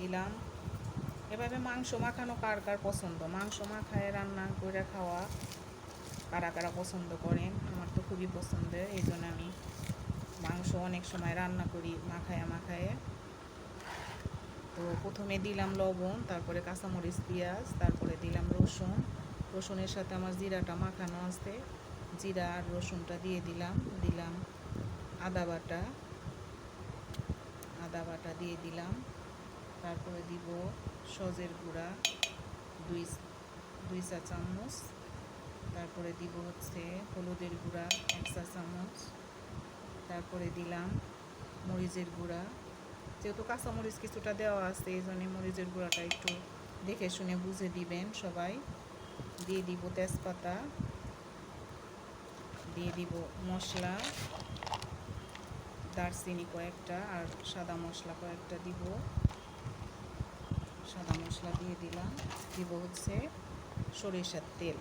দিলাম এভাবে মাংস মাখানো কার কার পছন্দ? মাংস মাখায়, রান্না করে খাওয়া কারা কারা পছন্দ করেন? আমার তো খুবই পছন্দের এই জন্য আমি মাংস অনেক সময় রান্না করি, মাখায় মাখায়। তো প্রথমে দিলাম লবণ, তারপরে কাঁচামরিচ, পেঁয়াজ, তারপরে দিলাম রসুন। রসুনের সাথে আমার জিরাটা মাখানো আছে। জিরা আর রসুনটা দিয়ে দিলাম দিলাম আদা বাটা। আদা বাটা দিয়ে দিলাম। তারপরে দিব সজের গুঁড়া, দুই দুই চা চামচ। তারপরে দিব হচ্ছে হলুদের গুঁড়া, এক চা চামচ। তারপরে দিলাম মরিচের গুঁড়া। যেহেতু কাঁচামরিচ কিছুটা দেওয়া আছে, এই জন্য মরিচের গুঁড়াটা একটু দেখে শুনে বুঝে দিবেন সবাই। দিয়ে দিব তেজপাতা। দিয়ে দিব মশলা। দারচিনি কয়েকটা আর সাদা মশলা কয়েকটা দিব। সাদা মশলা দিয়ে দিলাম, দিব হচ্ছে সরিষার তেল।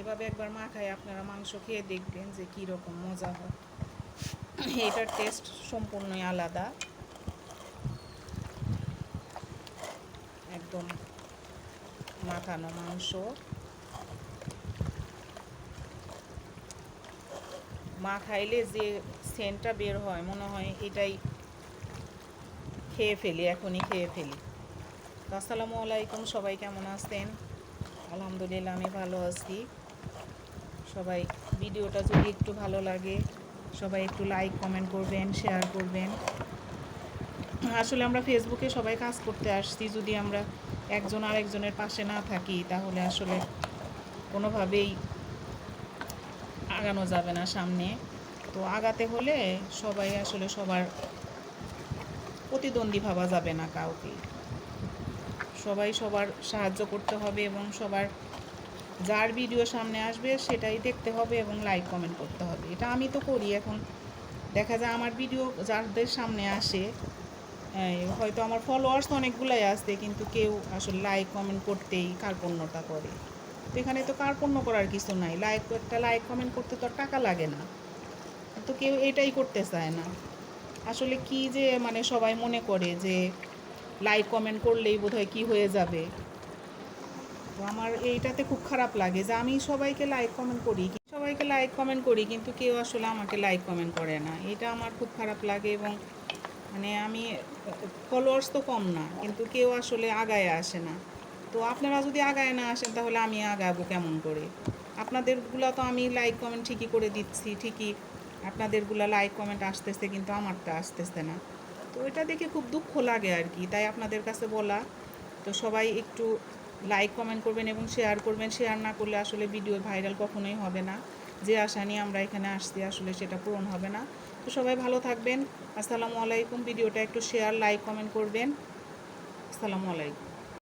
এভাবে একবার মাখায় আপনারা মাংস খেয়ে দেখবেন যে কী রকম মজা হয়। এটার টেস্ট সম্পূর্ণই আলাদা। একদম মাখানো মাংস। মা খাইলে যে সেন্টটা বের হয়, মনে হয় এটাই খেয়ে ফেলি, এখনই খেয়ে ফেলি। আসসালামু আলাইকুম, সবাই কেমন আছেন? আলহামদুলিল্লাহ, আমি ভালো আছি। সবাই, ভিডিওটা যদি একটু ভালো লাগে, সবাই একটু লাইক কমেন্ট করবেন শেয়ার করবেন। আসলে আমরা ফেসবুকে সবাই কাজ করতে আসছি, যদি আমরা একজন আরেকজনের পাশে না থাকি, তাহলে আসলে কোনোভাবেই আগানো যাবে না সামনে। তো আগাতে হলে সবাই আসলে সবার প্রতিদ্বন্দ্বী ভাবা যাবে না কাউকে সবাই সবার সাহায্য করতে হবে এবং সবার যার ভিডিও সামনে আসবে সেটাই দেখতে হবে এবং লাইক কমেন্ট করতে হবে। এটা আমি তো করি, এখন দেখা যায় আমার ভিডিও যাদের সামনে আসে হয়তো আমার ফলোয়ার্স অনেকগুলাই আসছে, কিন্তু কেউ আসলে লাইক কমেন্ট করতেই কার্পণ্যতা করে। তো এখানে তো কার্পণ্য করার কিছু নাই। লাইক একটা লাইক কমেন্ট করতে তো টাকা লাগে না। তো কেউ এটাই করতে চায় না। আসলে কি যে মানে সবাই মনে করে যে লাইক কমেন্ট করলেই বোধহয় কি হয়ে যাবে। তো আমার এইটাতে খুব খারাপ লাগে যে আমি সবাইকে লাইক কমেন্ট করি। সবাইকে লাইক কমেন্ট করি, কিন্তু কেউ আসলে আমাকে লাইক কমেন্ট করে না। এটা আমার খুব খারাপ লাগে এবং মানে আমি ফলোয়ার্স তো কম না, কিন্তু কেউ আসলে আগায় আসে না। তো আপনারা যদি আগায় না আসেন, তাহলে আমি আগাবো কেমন করে? আপনাদেরগুলো তো আমি লাইক কমেন্ট ঠিকই করে দিচ্ছি, ঠিকই। আপনাদেরগুলো লাইক কমেন্ট আসতেছে, কিন্তু আমারটা আসতেছে না। তো এটা দেখে খুব দুঃখ লাগে আর কি, তাই আপনাদের কাছে বলা। তো সবাই একটু লাইক কমেন্ট করবেন এবং শেয়ার করবেন। শেয়ার না করলে আসলে ভিডিও ভাইরাল কখনোই হবে না। যে আশা নিয়ে আমরা এখানে আসছি, আসলে সেটা পূরণ হবে না। তো সবাই ভালো থাকবেন। আসসালামু আলাইকুম। ভিডিওটা একটু শেয়ার লাইক কমেন্ট করবেন। আসসালামু আলাইকুম।